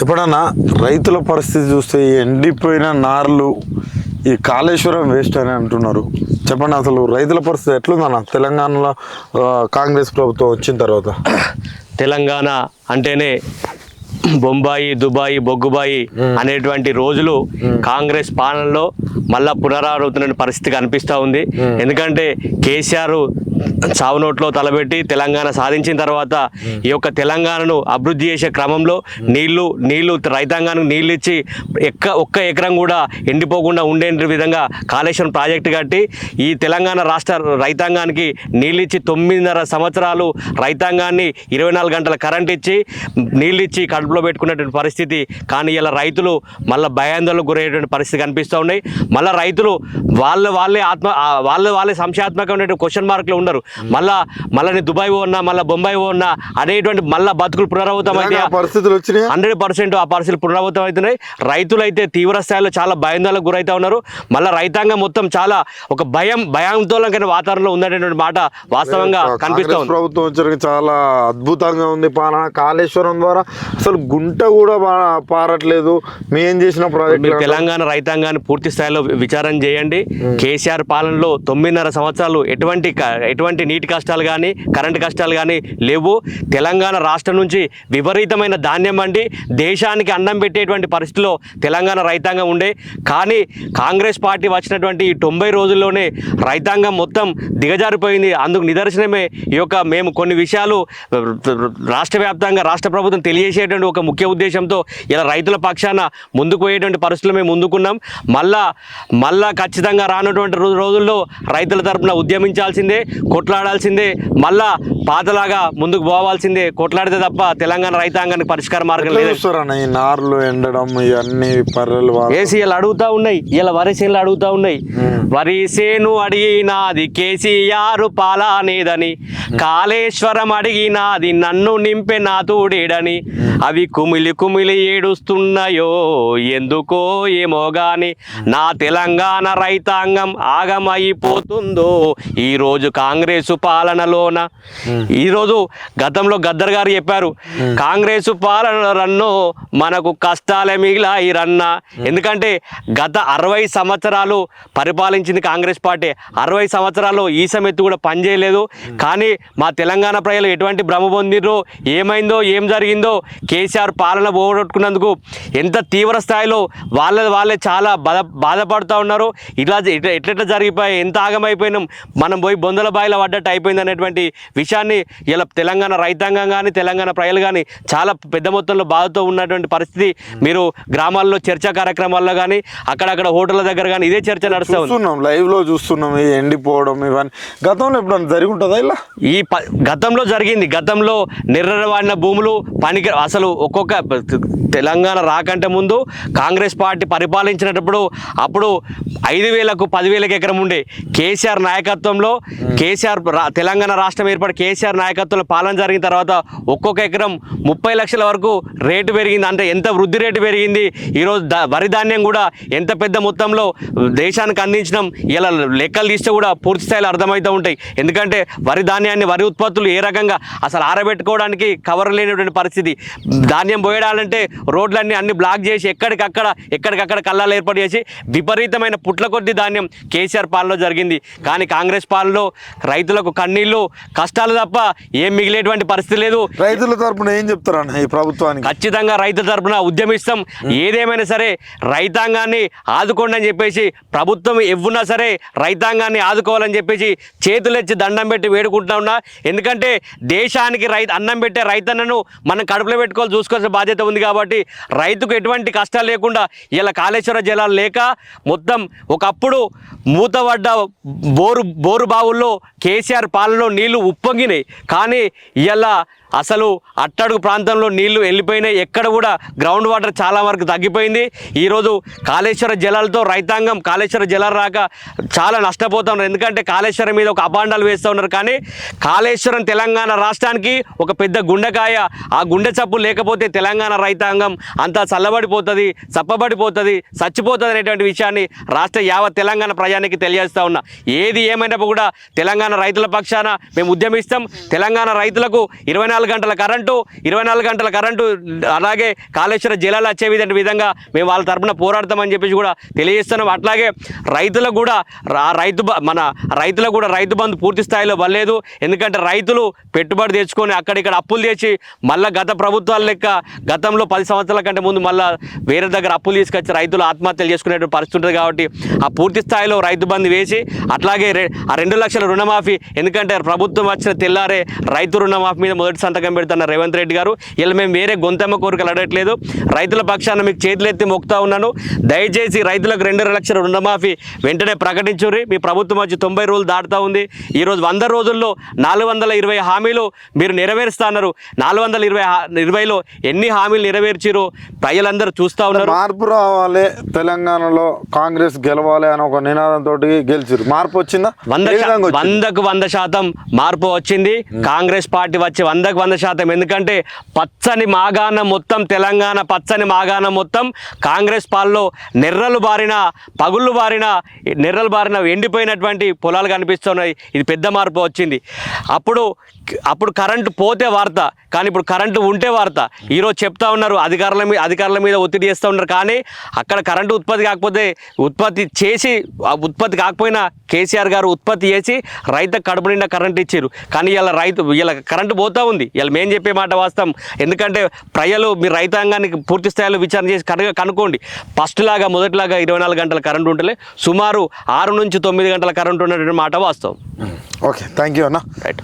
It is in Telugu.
చెప్పడన్నా రైతుల పరిస్థితి చూస్తే ఎండిపోయిన నార్లు ఈ కాళేశ్వరం వేస్ట్ అని అంటున్నారు. చెప్పండి అసలు రైతుల పరిస్థితి ఎట్లుందన్న? తెలంగాణలో కాంగ్రెస్ ప్రభుత్వం వచ్చిన తర్వాత. తెలంగాణ అంటేనే బొంబాయి దుబాయి బొగ్గుబాయి అనేటువంటి రోజులు కాంగ్రెస్ పాలనలో మళ్ళా పునరావృతమైన పరిస్థితి కనిపిస్తూ ఉంది. ఎందుకంటే కేసీఆర్ చావునోట్లో తలబెట్టి తెలంగాణ సాధించిన తర్వాత ఈ యొక్క తెలంగాణను అభివృద్ధి చేసే క్రమంలో నీళ్ళు నీళ్ళు రైతాంగానికి నీళ్ళు ఇచ్చి ఎక్క ఒక్క ఎకరం కూడా ఎండిపోకుండా ఉండే విధంగా కాళేశ్వరం ప్రాజెక్టు కట్టి ఈ తెలంగాణ రాష్ట్ర రైతాంగానికి నీళ్ళు ఇచ్చి తొమ్మిదిన్నర సంవత్సరాలు రైతాంగాన్ని ఇరవై నాలుగు గంటల కరెంట్ ఇచ్చి నీళ్ళు ఇచ్చి కడుపులో పెట్టుకున్నటువంటి పరిస్థితి. కానీ ఇలా రైతులు మళ్ళీ భయాందోళనకు గురయ్యేటువంటి పరిస్థితి కనిపిస్తూ ఉన్నాయి. మళ్ళీ రైతులు వాళ్ళ వాళ్ళే ఆత్మ వాళ్ళ వాళ్ళే సంశయాత్మకమైనటువంటి క్వశ్చన్ మార్కులు ఉన్నారు మళ్ళా మళ్ళీ నేను దుబాయ్ పోన్నా మళ్ళీ బొంబాయి పోన్నా అనేటువంటి మళ్ళీ బతుకులు పునరావృతం అయితే పరిస్థితులు వచ్చినాయి? హండ్రెడ్ పర్సెంట్ ఆ పరిస్థితులు పునరావృతం అవుతున్నాయి రైతులు అయితే తీవ్ర స్థాయిలో చాలా భయాందోళనకు గురైతా ఉన్నారు. మళ్ళీ రైతాంగం మొత్తం చాలా ఒక భయం భయాందోళనకైన వాతావరణంలో ఉందనేటువంటి మాట వాస్తవంగా కనిపిస్తూ కాంగ్రెస్ ఉంది. ప్రభుత్వం చాలా అద్భుతంగా ఉంది పాలన. కాళేశ్వరం ద్వారా అసలు గుంట కూడా పారట్లేదు. మేం చేసిన మీరు ప్రాజెక్ట్ తెలంగాణ రైతాంగాన్ని పూర్తి స్థాయిలో విచారణ చేయండి. కేసీఆర్ పాలనలో తొమ్మిదిన్నర సంవత్సరాలు ఎటువంటి ఎటువంటి నీటి కష్టాలు కానీ కరెంటు కష్టాలు కానీ లేవు. తెలంగాణ రాష్ట్రం నుంచి విపరీతమైన ధాన్యం వండి దేశానికి అన్నం పెట్టేటువంటి పరిస్థితిలో తెలంగాణ రైతాంగం ఉండే. కానీ కాంగ్రెస్ పార్టీ వచ్చినటువంటి ఈ తొంభై రోజుల్లోనే రైతాంగం మొత్తం దిగజారిపోయింది. అందుకు నిదర్శనమే ఈ యొక్క మేము కొన్ని విషయాలు రాష్ట్ర వ్యాప్తంగా రాష్ట్ర ప్రభుత్వం తెలియజేసేటువంటి ఒక ముఖ్య ఉద్దేశంతో ఇలా రైతుల పక్షాన ముందుకు పోయేటువంటి పరిస్థితులు మేము ముందుకున్నాం. మళ్ళా మళ్ళా ఖచ్చితంగా రానటువంటి రోజుల్లో రైతుల తరపున ఉద్యమించాల్సిందే కొట్లాడాల్సిందే మళ్ళా పాతలాగా ముందుకు పోవాల్సిందే కొట్లాడితే తప్ప తెలంగాణ రైతాంగానికి పరిష్కార మార్గం లేదు. నార్లు ఎండడం ఇవన్నీ పర్రెలు ఇలా అడుగుతా ఉన్నాయి ఇలా వరి చేనులు అడుగుతా ఉన్నాయి. వరి సేను అడిగినాది కేసీఆర్ పాలానేదని కాళేశ్వరం అడిగినాది నన్ను నింపె నా తోడేడని. అవి కుమిలి కుమిలి ఏడుస్తున్నాయో? ఎందుకో ఏమో గాని నా తెలంగాణ రైతాంగం ఆగమైపోతుందో? ఈరోజు కాంగ్రెస్ పాలనలోన. ఈరోజు గతంలో గద్దర్ గారు చెప్పారు కాంగ్రెస్ పాలన రన్నో మనకు కష్టాలే మిగిలాయి రన్న. ఎందుకంటే గత అరవై సంవత్సరాలు పరిపాలించింది కాంగ్రెస్ పార్టీ. అరవై సంవత్సరాలు ఈసమెత్తు కూడా పనిచేయలేదు. కానీ మా తెలంగాణ ప్రజలు ఎటువంటి భ్రమ పొందిర్రో? ఏమైందో? ఏం జరిగిందో? కేసీఆర్ పాలన పోగొట్టుకున్నందుకు ఎంత తీవ్ర స్థాయిలో వాళ్ళ వాళ్ళే చాలా బాధ బాధపడుతూ ఉన్నారు. ఇలా ఎట్ల- ఎట్లెట్లా జరిగిపోయి ఎంత ఆగమైపోయినాం మనం పోయి బొందల బాయిలో పడ్డట్టు అయిపోయింది అనేటువంటి విషయాన్ని ఇలా తెలంగాణ రైతాంగం కానీ తెలంగాణ ప్రజలు కానీ చాలా పెద్ద మొత్తంలో బాధతో ఉన్నటువంటి పరిస్థితి మీరు గ్రామాల్లో చర్చా కార్యక్రమాల్లో కానీ అక్కడక్కడ హోటళ్ళ దగ్గర కానీ ఇదే చర్చ నడుస్తూ చూస్తున్నాం లైవ్లో చూస్తున్నాం ఈ ఎండిపోవడం ఇవన్నీ. గతంలో ఎప్పుడన్నా జరిగి ఉంటుందా ఇలా? ఈ గతంలో జరిగింది. గతంలో నిర్రవాడిన భూములు పనికి అసలు ఒక్కొక్క తెలంగాణ రాకంటే ముందు కాంగ్రెస్ పార్టీ పరిపాలించినప్పుడు అప్పుడు ఐదు వేలకు పదివేలకు ఎకరం ఉండే కేసీఆర్ నాయకత్వంలో కేసీఆర్ తెలంగాణ రాష్ట్రం ఏర్పడి కేసీఆర్ నాయకత్వంలో పాలన జరిగిన తర్వాత ఒక్కొక్క ఎకరం ముప్పై లక్షల వరకు రేటు పెరిగింది. అంటే ఎంత వృద్ధి రేటు పెరిగింది? ఈరోజు ద వరి ధాన్యం కూడా ఎంత పెద్ద మొత్తంలో దేశానికి అందించడం ఇలా లెక్కలు తీస్తే కూడా పూర్తి స్థాయిలో అర్థమవుతూ ఉంటాయి. ఎందుకంటే వరి ధాన్యాన్ని వరి ఉత్పత్తులు ఏ రకంగా అసలు ఆరబెట్టుకోవడానికి కవర్ లేనటువంటి పరిస్థితి. ధాన్యం పోయడాలంటే రోడ్లన్నీ అన్ని బ్లాక్ చేసి ఎక్కడికక్కడ ఎక్కడికక్కడ కళ్ళాలు ఏర్పాటు చేసి విపరీతమైన పుట్ల కొద్ది ధాన్యం కేసీఆర్ పాలనలో జరిగింది. కానీ కాంగ్రెస్ పాలనలో రైతులకు కన్నీళ్ళు కష్టాలు తప్ప ఏం మిగిలేటువంటి పరిస్థితి లేదు. రైతుల తరపున ఏం చెప్తారన్న ఈ ప్రభుత్వానికి? ఖచ్చితంగా రైతుల తరపున ఉద్యమిస్తాం. ఏదేమైనా సరే రైతాంగాన్ని ఆదుకోండి అని చెప్పేసి ప్రభుత్వం ఎవ్వున్నా సరే రైతాంగాన్ని ఆదుకోవాలని చెప్పేసి చేతులెచ్చి దండం పెట్టి వేడుకుంటా ఉన్నా. ఎందుకంటే దేశానికి రైతు అన్నం పెట్టే రైతన్నను మనం కడుపులో పెట్టుకోవాలి చూసుకోవాల్సిన బాధ్యత ఉంది కాబట్టి రైతుకు ఎటువంటి కష్టాలు లేకుండా ఇలా కాళేశ్వర జలాలు లేక మొత్తం ఒకప్పుడు మూతపడ్డ బోరు బోరు బావుల్లో కేసీఆర్ పాలనలో నీళ్ళు ఉప్పొంగినాయి. కానీ ఇలా అసలు అట్టడుగు ప్రాంతంలో నీళ్ళు వెళ్ళిపోయినాయి. ఎక్కడ కూడా గ్రౌండ్ వాటర్ చాలా వరకు తగ్గిపోయింది. ఈరోజు కాళేశ్వర జలాలతో రైతాంగం కాళేశ్వర జలాలు రాక చాలా నష్టపోతున్నారు. ఎందుకంటే కాళేశ్వరం మీద ఒక అపాండాలు వేస్తూ ఉన్నారు. కానీ కాళేశ్వరం తెలంగాణ రాష్ట్రానికి ఒక పెద్ద గుండెకాయ. ఆ గుండె చప్పు లేకపోతే తెలంగాణ రైతాంగం అంతా చల్లబడిపోతుంది చప్పబడిపోతుంది చచ్చిపోతుంది అనేటువంటి విషయాన్ని రాష్ట్ర యావత్ తెలంగాణ ప్రజానికి తెలియజేస్తా ఉన్నా. ఏది ఏమైనప్పుడు కూడా తెలంగాణ రైతుల పక్షాన మేము ఉద్యమిస్తాం. తెలంగాణ రైతులకు ఇరవై గంటల కరెంటు ఇరవై నాలుగు గంటల కరెంటు అలాగే కాళేశ్వర జలాలు వచ్చే విధంగా విధంగా మేము వాళ్ళ తరఫున పోరాడతామని చెప్పేసి కూడా తెలియజేస్తున్నాం. అట్లాగే రైతులకు కూడా రైతు బ- మన రైతులకు కూడా రైతు బంధు పూర్తి స్థాయిలో వల్లేదు ఎందుకంటే రైతులు పెట్టుబడి తెచ్చుకొని అక్కడిక్కడ అప్పులు తెచ్చి మళ్ళీ గత ప్రభుత్వాల లెక్క గతంలో పది సంవత్సరాల కంటే ముందు మళ్ళీ వేరే దగ్గర అప్పులు తీసుకొచ్చి రైతులు ఆత్మహత్యలు చేసుకునేటువంటి పరిస్థితి ఉంటుంది కాబట్టి ఆ పూర్తి స్థాయిలో రైతు బంధు వేసి అట్లాగే రె- ఆ రెండు లక్షల రుణమాఫీ ఎందుకంటే ప్రభుత్వం వచ్చిన తెల్లారే రైతు రుణమాఫీ మీద మొదటి సంతకం పెడుతున్న రేవంత్ రెడ్డి గారు ఇలా మేము వేరే గొంతెమ్మ కోరికలు అడగట్లేదు. రైతుల పక్షాన మీకు చేతులెత్తి మొక్కుతా ఉన్నాను. దయచేసి రైతులకు రెండు లక్షల రుణమాఫీ వెంటనే ప్రకటించుర్రి. మీ ప్రభుత్వం వచ్చి తొంభై రోజులు దాటుతా ఉంది. ఈరోజు వంద రోజుల్లో నాలుగు వందల ఇరవై హామీలు మీరు నెరవేరుస్తా అన్నారు. నాలుగు వందల ఇరవై ఇరవైలో ఎన్ని హామీలు నెరవేర్చిరో ప్రజలందరూ చూస్తూ ఉన్నారు. మార్పు రావాలి తెలంగాణలో కాంగ్రెస్ గెలవాలి అని ఒక నినాదంతో గెలిచారు మార్పు వచ్చింది? వందకు వంద శాతం మార్పు వచ్చింది. కాంగ్రెస్ పార్టీ వచ్చి వందకు వంద శాతం. ఎందుకంటే పచ్చని మాగాణం మొత్తం తెలంగాణ పచ్చని మాగాణం మొత్తం కాంగ్రెస్ పాలలో నెర్రలు బారిన పగుళ్ళు బారిన నెర్రలు బారిన ఎండిపోయినటువంటి పొలాలు కనిపిస్తున్నాయి. ఇది పెద్ద మార్పు వచ్చింది. అప్పుడు అప్పుడు కరెంటు పోతే వార్త కానీ ఇప్పుడు కరెంటు ఉంటే వార్త. ఈరోజు చెప్తా ఉన్నారు అధికారుల మీద అధికారుల మీద ఒత్తిడి చేస్తూ ఉన్నారు. కానీ అక్కడ కరెంటు ఉత్పత్తి కాకపోతే ఉత్పత్తి చేసి ఉత్పత్తి కాకపోయినా కేసీఆర్ గారు ఉత్పత్తి చేసి రైతు కడుపు నిండా కరెంట్ ఇచ్చారు. కానీ ఇలా రైతు ఇలా కరెంటు పోతూ ఉంది. ఇలా మేము చెప్పే మాట వాస్తవం. ఎందుకంటే ప్రజలు మీ రైతాంగానికి పూర్తి స్థాయిలో విచారణ చేసి కను కనుక్కోండి. ఫస్ట్ లాగా మొదటిలాగా ఇరవై నాలుగు గంటల కరెంటు ఉంటలే. సుమారు ఆరు నుంచి తొమ్మిది గంటల కరెంటు ఉన్నటువంటి మాట వాస్తవం. ఓకే థ్యాంక్ యూ అన్న. రైట్.